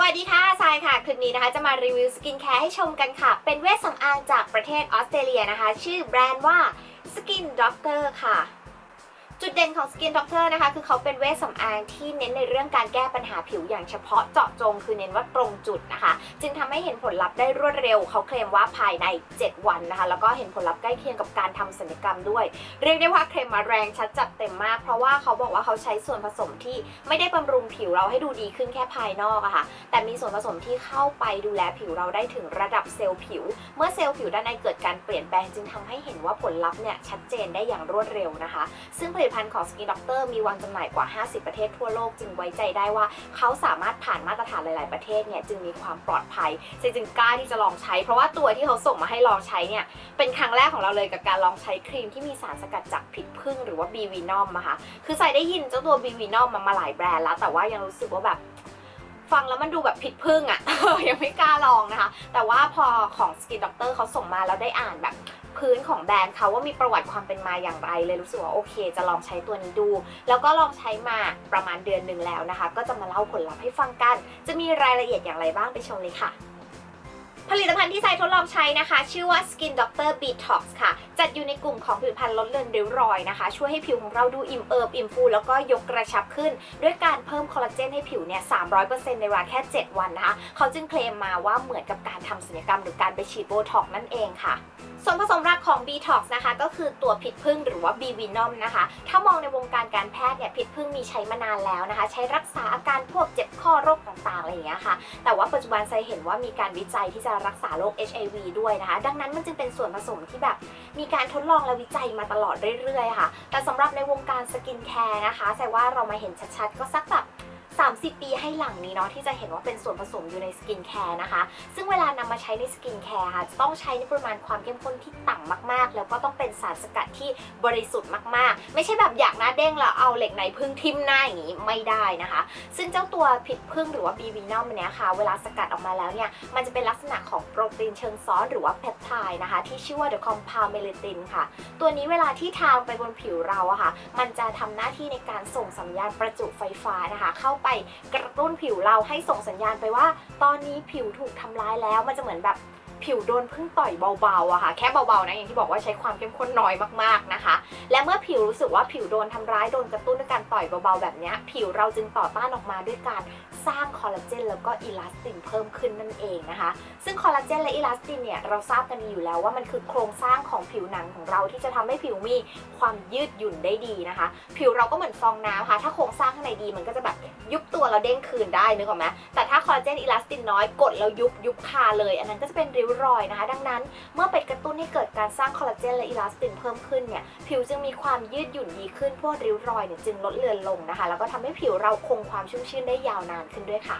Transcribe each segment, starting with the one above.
สวัสดีค่ะทรายค่ะ คลิปนี้นะคะจะมารีวิวสกินแคร์ให้ชมกันค่ะ เป็นเวชสำอางจากประเทศออสเตรเลียนะคะ ชื่อแบรนด์ว่า Skin Doctor ค่ะ จุดเด่นของ Skin Doctor นะคะ คือเขาเป็นเวชสำอางที่เน้นในเรื่องการแก้ปัญหาผิวอย่างเฉพาะเจาะจง คือเน้นว่าตรงจุดนะคะ จึงทำให้เห็นผลลัพธ์ได้รวดเร็ว เขาเคลมว่าภายใน 7 วันนะคะ แล้วก็เห็นผลลัพธ์ใกล้เคียงกับการทำศัลยกรรมด้วย เรียกได้ว่าเคลมมาแรงชัดจัดเต็มมาก เพราะว่าเขาบอกว่าเขาใช้ส่วนผสมที่ไม่ได้บำรุงผิวเราให้ดูดีขึ้นแค่ภายนอกอะค่ะ แต่มีส่วนผสมที่เข้าไปดูแลผิวเราได้ถึงระดับเซลล์ผิว เมื่อเซลล์ผิวด้านในเกิดการเปลี่ยนแปลงจึงทำให้เห็นว่าผลลัพธ์เนี่ยชัดเจนได้อย่างรวดเร็วนะคะ ซึ่งผลิตตภัณฑ์ของ Skin Doctor มีวางจำหน่ายกว่า 50 ประเทศทั่วโลก จึงไว้ใจได้ว่าเขาสามารถผ่านมาตรฐานหลาย ๆ ประเทศเนี่ยจึงมีความปลอดภัยเจจึงกล้าที่จะลองใช้ เพราะว่าตัวที่เขาส่งมาให้ลองใช้เนี่ยเป็นครั้งแรกของเราเลยกับการลองใช้ครีมที่มีสารสกัดจากพิษผึ้งหรือว่า b v n o m อมะคะคือใส่ได้ยินเจ้าตัว b v n o m มมามาหลายแบรนด์แล้ว แต่ว่ายังรู้สึกว่าแบบฟังแล้วมันดูแบบผิดพึ่งอะยังไม่กล้าลองนะคะ แต่ว่าพอของ Skin Doctor เขาส่งมาแล้วได้อ่านแบบ พื้นของแบรนด์เขาว่ามีประวัติความเป็นมาอย่างไรเลยรู้สึกว่าโอเค จะลองใช้ตัวนี้ดู แล้วก็ลองใช้มาประมาณเดือนหนึ่งแล้วนะคะ ก็จะมาเล่าผลลัพธ์ให้ฟังกัน จะมีรายละเอียดอย่างไรบ้างไปชมเลยค่ะผลิตภัณฑ์ที่ใช้ทดลองใช้นะคะ ชื่อว่า Skin Doctor Detox ค่ะ จัดอยู่ในกลุ่มของผลิตภัณฑ์ลดเลือนริ้วรอยนะคะ ช่วยให้ผิวของเราดูอิ่มเอิบอิ่มฟู แล้วก็ยกกระชับขึ้น ด้วยการเพิ่มคอลลาเจนให้ผิวเนี่ย 300%ในเวลาแค่ 7 วันนะคะ เขาจึงเคลมมาว่าเหมือนกับการทำศัลยกรรมหรือการไปฉีดโบท็อกนั่นเองค่ะส่วนผสมหลักของ Detox นะคะก็คือตัวพิษพึ่งหรือว่า b v n o m นะคะ ถ้ามองในวงการการแพทย์เนี่ยพิษพึ่งมีใช้มานานแล้วนะคะ ใช้รักษาอาการพวกเจ็บข้อโรคต่างๆอะไรอย่างเงี้ยค่ะ แต่ว่าปัจจุบันไซเห็นว่ามีการวิจัยที่จะรักษาโรค HIV ด้วยนะคะ ดังนั้นมันจึงเป็นส่วนผสมที่แบบมีการทดลองและวิจัยมาตลอดเรื่อยๆค่ะ แต่สำหรับในวงการสกินแคร์นะคะแสดงว่าเรามาเห็นชัดๆ ก็สักแบบ 30 ปีให้หลังนี้เนาะที่จะเห็นว่าเป็นส่วนผสมอยู่ในสกินแคร์นะคะ ซึ่งเวลานำมาใช้ในสกินแคร์ค่ะจะต้องใช้ในปริมาณความเข้มข้นที่ต่ำมากๆ แล้วก็ต้องเป็นสารสกัดที่บริสุทธิ์มากๆ ไม่ใช่แบบอยากหน้าเด้งแล้วเอาเหล็กไหนพึ่งทิ่มหน้าอย่างนี้ไม่ได้นะคะ ซึ่งเจ้าตัวผิดพึ่งหรือว่าบีวีนอมเนี้ยค่ะ เวลาสกัดออกมาแล้วเนี่ยมันจะเป็นลักษณะของโปรตีนเชิงซ้อนหรือว่าเพปไทด์นะคะ ที่ชื่อว่า the compound melatonin ค่ะ ตัวนี้เวลาที่ทาลงไปบนผิวเราอะค่ะ มันจะทำหน้าที่ในการส่งสัญญาณประจุไฟฟ้านะคะ เข้าไปกระตุ้นผิวเราให้ส่งสัญญาณไปว่า ตอนนี้ผิวถูกทำร้ายแล้วมันจะเหมือนแบบ ผิวโดนพึ่งต่อยเบาๆอะค่ะ แค่เบาๆนะอย่างที่บอกว่าใช้ความเข้มข้นน้อยมากๆนะคะ และเมื่อผิวรู้สึกว่าผิวโดนทำร้ายโดนกระตุ้นด้วยการต่อยเบาๆแบบนี้ผิวเราจึงต่อต้านออกมาด้วยการสร้างคอลลาเจนแล้วก็อิลาสตินเพิ่มขึ้นนั่นเองนะคะ ซึ่งคอลลาเจนและอิลาสตินเนี่ยเราทราบกันดีอยู่แล้วว่ามันคือโครงสร้างของผิวหนังของเราที่จะทำให้ผิวมีความยืดหยุ่นได้ดีนะคะ ผิวเราก็เหมือนฟองน้ำค่ะ ถ้าโครงสร้างข้างในดีมันก็จะแบบยุบตัวเราเด้งคืนได้นึกออกไหมแต่ถ้าคอลลาเจนอิลาสตินน้อยกดแล้วยุบยุบคาเลย อันนั้นก็จะเป็นริ้วรอยนะคะ ดังนั้นเมื่อไปกระตุ้นให้เกิดการสร้างคอลลาเจนและอิลาสตินเพิ่มขึ้นเนี่ยผิวจึงมีความยืดหยุ่นดีขึ้นพวกริ้วรอยเนี่ยจึงลดเลือนลงนะคะ แล้วก็ทำให้ผิวเราคงความชุ่มชื่นได้ยาวนานขึ้นด้วยค่ะ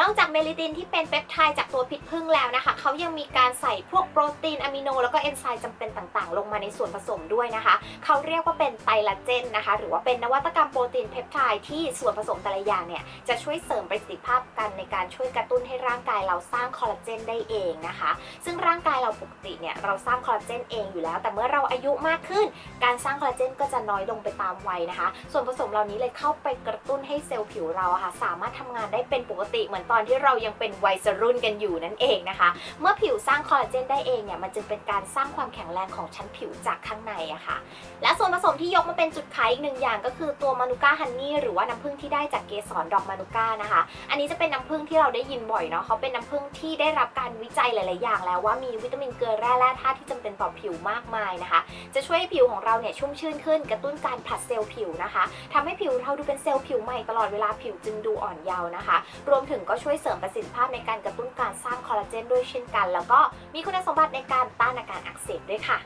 นอกจากเมลิตินที่เป็นเปปไทด์จากตัวพิษพึ่งแล้วนะคะ เขายังมีการใส่พวกโปรตีนอะมิโน แล้วก็เอนไซม์จำเป็นต่างๆ ลงมาในส่วนผสมด้วยนะคะ เขาเรียกว่าเป็นไตลาเจนนะคะ หรือว่าเป็นนวัตกรรมโปรตีนเพปไทด์ที่ส่วนผสมแต่ละอย่างเนี่ย จะช่วยเสริมประสิทธิภาพกันในการช่วยกระตุ้นให้ร่างกายเราสร้างคอลลาเจนได้เองนะคะ ซึ่งร่างกายเราปกติเนี่ยเราสร้างคอลลาเจนเองอยู่แล้ว แต่เมื่อเราอายุมากขึ้น การสร้างคอลลาเจนก็จะน้อยลงไปตามวัยนะคะ ส่วนผสมเหล่านี้เลยเข้าไปกระตุ้นให้เซลล์ผิวเราะค่ะสามารถทำงานได้เป็นปกติเหมือนตอนที่เรายังเป็นวัยรุ่นกันอยู่นั่นเองนะคะ เมื่อผิวสร้างคอลลาเจนได้เองเนี่ยมันจึงเป็นการสร้างความแข็งแรงของชั้นผิวจากข้างในอะค่ะ และส่วนผสมที่ยกมาเป็นจุดขายอีกหนึ่งอย่าง ก็คือตัวมานูก้าฮันนี่หรือว่าน้ำผึ้งที่ได้จากเกสรดอกมานูก้านะคะ อันนี้จะเป็นน้ำผึ้งที่เราได้ยินบ่อยเนาะเขาเป็นน้ำผึ้งที่ได้รับการวิจัยหลาย ๆ อย่างแล้วว่ามีวิตามินเกลือแร่แร่ธาตุที่จำเป็นต่อผิวมากมายนะคะ จะช่วยให้ผิวของเราเนี่ยชุ่มชื่นขึ้นกระตุ้นการผลัดเซลล์ผิวนะคะทำให้ผิวเราดูเป็นเซลล์ผิวใหม่ตลอดเวลาผิวจึงดูอ่อนเยาว์นะคะ รวมถึงก็็ช่วยเสริมประสิทธิภาพในการกระตุ้นการสร้างคอลลาเจนด้วยเช่นกัน แล้วก็มีคุณสมบัติในการต้านอาการอักเสบด้วยค่ะ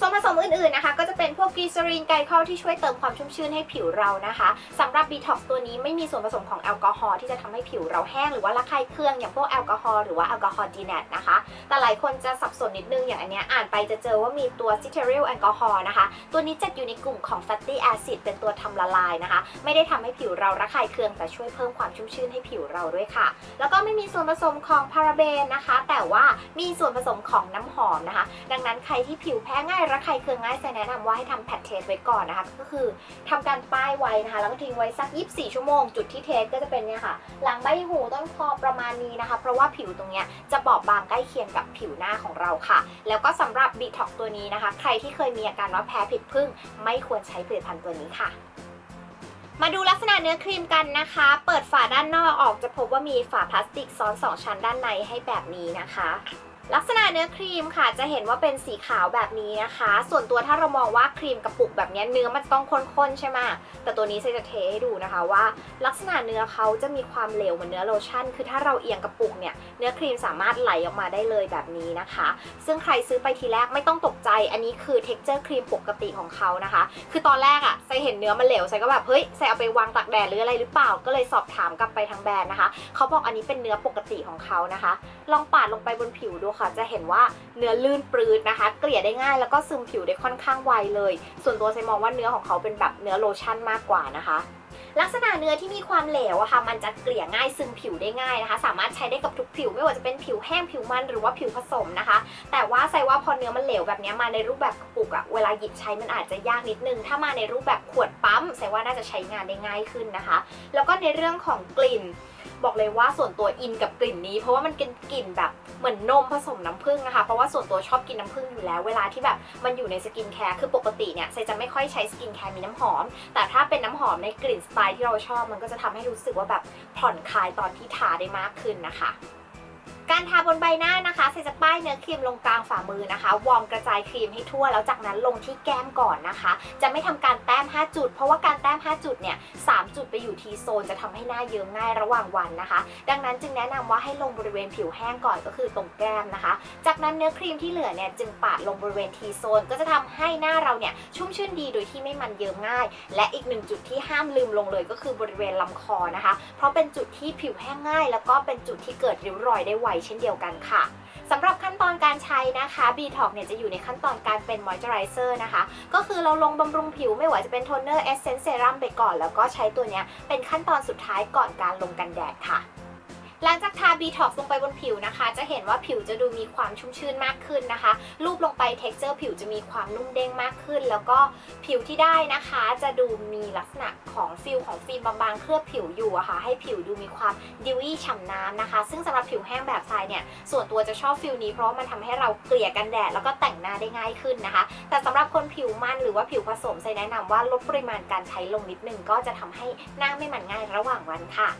ส่วนผสมอื่นๆนะคะ ก็จะเป็นพวกกลีเซอรีนไกลคอลที่ช่วยเติมความชุ่มชื่นให้ผิวเรานะคะสำหรับ b ีท็อกตัวนี้ไม่มีส่วนผสมของแอลกอฮอล์ที่จะทำให้ผิวเราแห้งหรือว่าระคายเคืองอย่างพวกแอลกอฮอล์หรือว่าแอลกอฮอล์ดีแนตนะคะ แต่หลายคนจะสับสนนิดนึงอย่างอันเนี้ยอ่านไปจะเจอว่ามีตัวซิเทอริลแอลกอฮอล์นะคะ ตัวนี้จัดอยู่ในกลุ่มของ fatty acid เป็นตัวทำละลายนะคะ ไม่ได้ทำให้ผิวเราระคายเคืองแต่ช่วยเพิ่มความชุ่มชื่นให้ผิวเราด้วยค่ะ แล้วก็ไม่มีส่วนผสมของพาราเบนนะคะ แต่ว่ามีส่วนผสมของน้ำหอมนะคะ ดังนั้นใครที่ผิวแพ้ง่ายระคายเคืองง่ายไซแนะนำว่าให้ทำแพทเทสไว้ก่อนนะคะ ก็คือทำการป้ายไว้นะคะ แล้วก็ทิ้งไว้สัก 24 ชั่วโมง จุดที่เทสก็จะเป็นเนี่ยค่ะ หลังใบหูต้นคอประมาณนี้นะคะ เพราะว่าผิวตรงเนี้ยจะบอบบางใกล้เคียงกับผิวหน้าของเราค่ะ แล้วก็สำหรับบีท็อกตัวนี้นะคะ ใครที่เคยมีอาการว่าแพ้ผิดพึ่ง ไม่ควรใช้ผลิตภัณฑ์ตัวนี้ค่ะมาดูลักษณะเนื้อครีมกันนะคะ เปิดฝาด้านนอกออกจะพบว่ามีฝาพลาสติกซ้อน 2 ชั้นด้านในให้แบบนี้นะคะ ลักษณะเนื้อครีมค่ะจะเห็นว่าเป็นสีขาวแบบนี้นะคะ ส่วนตัวถ้าเรามองว่าครีมกระปุกแบบนี้เนื้อมันต้องข้นๆใช่ไหมแต่ตัวนี้เซจะเทให้ดูนะคะว่า ลักษณะเนื้อเขาจะมีความเหลวเหมือนเนื้อโลชั่น คือถ้าเราเอียงกระปุกเนี่ยเนื้อครีมสามารถไหลออกมาได้เลยแบบนี้นะคะ ซึ่งใครซื้อไปทีแรกไม่ต้องตกใจ อันนี้คือ t e x t อร์ครีมปกติของเขานะคะ คือตอนแรกอะใส่เห็นเนื้อมันเหลวใส่ก็แบบเฮ้ยใส่เอาไปวางตากแดดหรืออะไรหรือเปล่าก็เลยสอบถามกลับไปทางแบรนด์นะคะเขาบอกอันนี้เป็นเนื้อปกติของเขานะคะ ลองปาดลงไปบนผิวดูค่ะ จะเห็นว่าเนื้อลื่นปรืดนะคะ เกลี่ยได้ง่ายแล้วก็ซึมผิวได้ค่อนข้างไวเลย ส่วนตัวไซมองว่าเนื้อของเขาเป็นแบบเนื้อโลชั่นมากกว่านะคะลักษณะเนื้อที่มีความเหลวอะค่ะ มันจะเกลี่ยง่ายซึมผิวได้ง่ายนะคะ สามารถใช้ได้กับทุกผิว ไม่ว่าจะเป็นผิวแห้งผิวมันหรือว่าผิวผสมนะคะ แต่ว่าใส่ว่าพอเนื้อมันเหลวแบบนี้มาในรูปแบบกระปุกอะเวลาหยิบใช้มันอาจจะยากนิดนึง ถ้ามาในรูปแบบขวดปั๊มใส่ว่าน่าจะใช้งานได้ง่ายขึ้นนะคะ แล้วก็ในเรื่องของกลิ่น บอกเลยว่าส่วนตัวอินกับกลิ่นนี้ เพราะว่ามันเป็นกลิ่นแบบเหมือนนมผสมน้ำผึ้งนะคะ เพราะว่าส่วนตัวชอบกินน้ำผึ้งอยู่แล้ว เวลาที่แบบมันอยู่ในสกินแคร์คือปกติเนี่ยเซจะไม่ค่อยใช้สกินแคร์มีน้ำหอม แต่ถ้าเป็นน้ำหอมในกลิ่นสไตล์ที่เราชอบ มันก็จะทำให้รู้สึกว่าแบบผ่อนคลายตอนที่ทาได้มากขึ้นนะคะ การทาบนใบหน้านะคะเซจะป้ายเนื้อครีมลงกลางฝ่ามือนะคะ วอร์มกระจายครีมให้ทั่ว แล้วจากนั้นลงที่แก้มก่อนนะคะ จะไม่ทำการแต้ม 5 จุด เพราะว่าการแต้ม 5 จุดเนี่ย3จุดไปอยู่ทีโซนจะทำให้หน้าเยิ้มง่ายระหว่างวันนะคะ ดังนั้นจึงแนะนำว่าให้ลงบริเวณผิวแห้งก่อนก็คือตรงแก้มนะคะ จากนั้นเนื้อครีมที่เหลือเนี่ยจึงปาดลงบริเวณทีโซนก็จะทำให้หน้าเราเนี่ยชุ่มชื่นดีโดยที่ไม่มันเยิ้มง่าย และอีกหนึ่งจุดที่ห้ามลืมลงเลยก็คือบริเวณลำคอนะคะ เพราะเป็นจุดที่ผิวแห้งง่าย แล้วก็เป็นจุดที่เกิดริ้วรอยได้ไวเช่นเดียวกันค่ะสำหรับขั้นตอนการใช้นะคะ b t o x เนี่ยจะอยู่ในขั้นตอนการเป็นมอยเจอไรเซอร์นะคะ ก็คือเราลงบำรุงผิวไม่ว่าจะเป็นโทนเนอร์เอสเซนส์เซรั่มไปก่อน แล้วก็ใช้ตัวเนี้ยเป็นขั้นตอนสุดท้ายก่อนการลงกันแดดค่ะ หลังจากทา b t o x ลงไปบนผิวนะคะ จะเห็นว่าผิวจะดูมีความชุ่มชื่นมากขึ้นนะคะ รูปลงไป t e x t อร์ผิวจะมีความนุ่มเด้งมากขึ้น แล้วก็ผิวที่ได้นะคะ จะดูมีลักษณะของฟิลของฟิล์มบางๆเคลือบผิวอยู่อะค่ะให้ผิวดูมีความดิวี่ฉ่ำน้ำนะคะ ซึ่งสำหรับผิวแห้งแบบทรายเนี่ยส่วนตัวจะชอบฟิลนี้เพราะมันทำให้เราเกลี่ยกันแดดแล้วก็แต่งหน้าได้ง่ายขึ้นนะคะ แต่สำหรับคนผิวมันหรือว่าผิวผสมไซแนะนำว่าลดปริมาณการใช้ลงนิดนึงก็จะทำให้หน้าไม่มันง่ายระหว่างวันค่ะ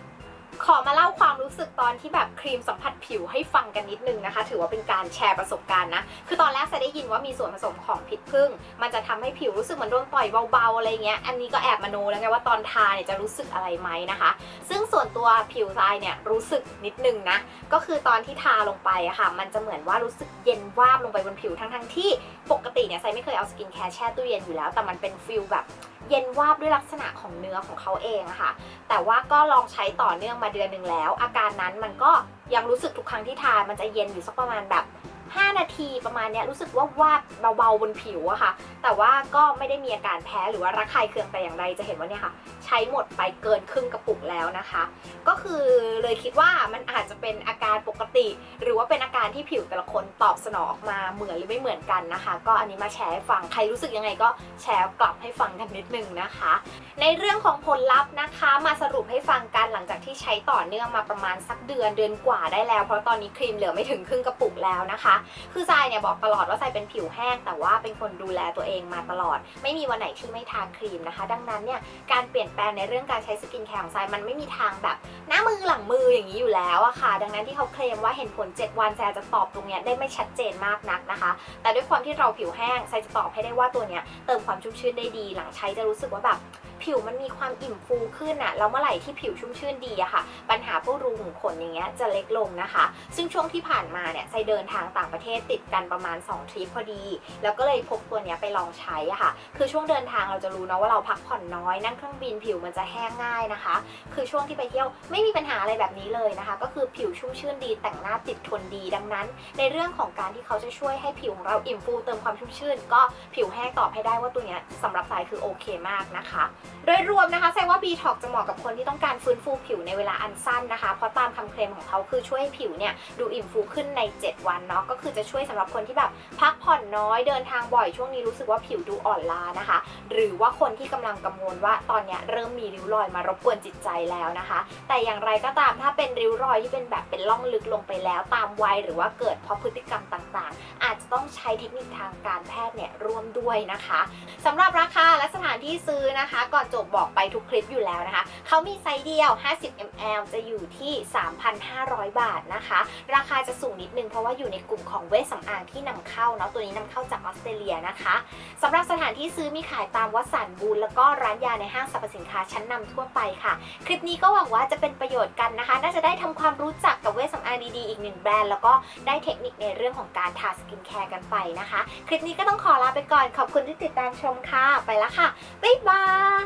ขอมาเล่าความรู้สึกตอนที่แบบครีมสัมผัสผิวให้ฟังกันนิดนึงนะคะ ถือว่าเป็นการแชร์ประสบการณ์นะ คือตอนแรกจะได้ยินว่ามีส่วนผสมของพิษผึ้งมันจะทำให้ผิวรู้สึกเหมือนโดนต่อยเบาๆอะไรเงี้ยอันนี้ก็แอบมโนแล้วไงว่าตอนทาเนี่ยจะรู้สึกอะไรไหมนะคะ ซึ่งส่วนตัวผิวทรายเนี่ยรู้สึกนิดนึงนะก็คือตอนที่ทาลงไปอะค่ะ มันจะเหมือนว่ารู้สึกเย็นวาบลงไปบนผิวทั้งๆที่ปกติเนี่ยไซไม่เคยเอาสกินแคร์แช่ตู้เย็นอยู่แล้ว แต่มันเป็นฟิลแบบ เย็นวาบด้วยลักษณะของเนื้อของเขาเองอะค่ะ แต่ว่าก็ลองใช้ต่อเนื่องมาเดือนหนึ่งแล้ว อาการนั้นมันก็ยังรู้สึกทุกครั้งที่ทามันจะเย็นอยู่สักประมาณแบบ 5 นาทีประมาณเนี้ยรู้สึกว่าวาบเบาๆบนผิวอะค่ะแต่ว่าก็ไม่ได้มีอาการแพ้หรือว่าระคายเคืองแต่อย่างใดจะเห็นว่าเนี่ยค่ะ ใช้หมดไปเกินครึ่งกระปุกแล้วนะคะ ก็คือเลยคิดว่ามันอาจจะเป็นอาการปกติ หรือว่าเป็นอาการที่ผิวแต่ละคนตอบสนองออกมาเหมือนหรือไม่เหมือนกันนะคะ ก็อันนี้มาแชร์ให้ฟังใครรู้สึกยังไงก็แชร์กลับให้ฟังกันนิดนึงนะคะ ในเรื่องของผลลัพธ์นะคะ มาสรุปให้ฟังกันหลังจากที่ใช้ต่อเนื่องมาประมาณสักเดือนเดือนกว่าได้แล้ว เพราะตอนนี้ครีมเหลือไม่ถึงครึ่งกระปุกแล้วนะคะ คือทรายเนี่ยบอกตลอดว่าทรายเป็นผิวแห้งแต่ว่าเป็นคนดูแลตัวเองมาตลอด ไม่มีวันไหนที่ไม่ทาครีมนะคะ ดังนั้นเนี่ยการเปลี่ยนแปลงในเรื่องการใช้สกินแคร์ของทรายมันไม่มีทางแบบ หน้ามือหลังมืออย่างนี้อยู่แล้วอะค่ะ ดังนั้นที่เขาเคลมว่าเห็นผล 7 วันแซจะตอบตรงเนี้ยได้ไม่ชัดเจนมากนักนะคะ แต่ด้วยความที่เราผิวแห้งไซจะตอบให้ได้ว่าตัวเนี้ยเติมความชุ่มชื้นได้ดี หลังใช้จะรู้สึกว่าแบบ ผิวมันมีความอิ่มฟูขึ้นอะแล้วเมื่อไหร่ที่ผิวชุ่มชื่นดีอะค่ะ ปัญหาพวกรูขุมขนอย่างเงี้ยจะเล็กลงนะคะ ซึ่งช่วงที่ผ่านมาเนี่ยไซเดินทางต่างประเทศติดกันประมาณ 2 ทริปพอดี แล้วก็เลยพกตัวเนี้ยไปลองใช้อะค่ะ คือช่วงเดินทางเราจะรู้นะว่าเราพักผ่อนน้อยนั่งเครื่องบินผิวมันจะแห้งง่ายนะคะ คือช่วงที่ไปเที่ยวไม่มีปัญหาอะไรแบบนี้เลยนะคะ ก็คือผิวชุ่มชื่นดีแต่งหน้าติดทนดีดังนั้น ในเรื่องของการที่เขาจะช่วยให้ผิวของเราอิ่มฟูเติมความชุ่มชื่น ก็ผิวแห้งตอบให้ได้ว่าตัวเนี้ยสำหรับสายคือโอเคมากนะคะโดยรวมนะคะแสดงว่า b t o x จะเหมาะกับคนที่ต้องการฟื้นฟูผิวในเวลาอันสั้นนะคะ เพราะตามคำเคลมของเขาคือช่วยให้ผิวเนี่ยดูอิ่มฟูขึ้นใน 7 วันเนาะก็คือจะช่วยสำหรับคนที่แบบพักผ่อนน้อยเดินทางบ่อยช่วงนี้รู้สึกว่าผิวดูอ่อนล้านะคะ หรือว่าคนที่กำลังกังวลว่าตอนเนี้ยเริ่มมีริ้วรอยมารบกวนจิตใจแล้วนะคะ แต่อย่างไรก็ตามถ้าเป็นริ้วรอยที่เป็นแบบเป็นล่องลึกลงไปแล้ว ตามวัยหรือว่าเกิดเพราะพฤติกรรมต่างๆ อาจจะต้องใช้เทคนิคทางการแพทย์เนี่ยร่วมด้วยนะคะสำหรับราคาและสถานที่ซื้อนะคะก่อนจบบอกไปทุกคลิปอยู่แล้วนะคะ เขามีไซส์เดียว 50 ml จะอยู่ที่ 3,500 บาทนะคะ ราคาจะสูงนิดนึงเพราะว่าอยู่ในกลุ่มของเวชสำอางที่นำเข้าเนาะ ตัวนี้นำเข้าจากออสเตรเลียนะคะสำหรับสถานที่ซื้อมีขายตามวัดสันบูลแล้วก็ร้านยาในห้างสรรพสินค้าชั้นนำทั่วไปค่ะ คลิปนี้ก็หวังว่าจะเป็นประโยชน์กันนะคะ น่าจะได้ทำความรู้จักกับเวชสำอางดีๆอีกหนึ่งแบรนด์แล้วก็ได้เทคนิคในเรื่องของการทาสกินแคร์กันไปนะคะ คลิปนี้ก็ต้องขอลาไปก่อน ขอบคุณที่ติดตามชมค่ะ ไปแล้วค่ะ บ๊ายบาย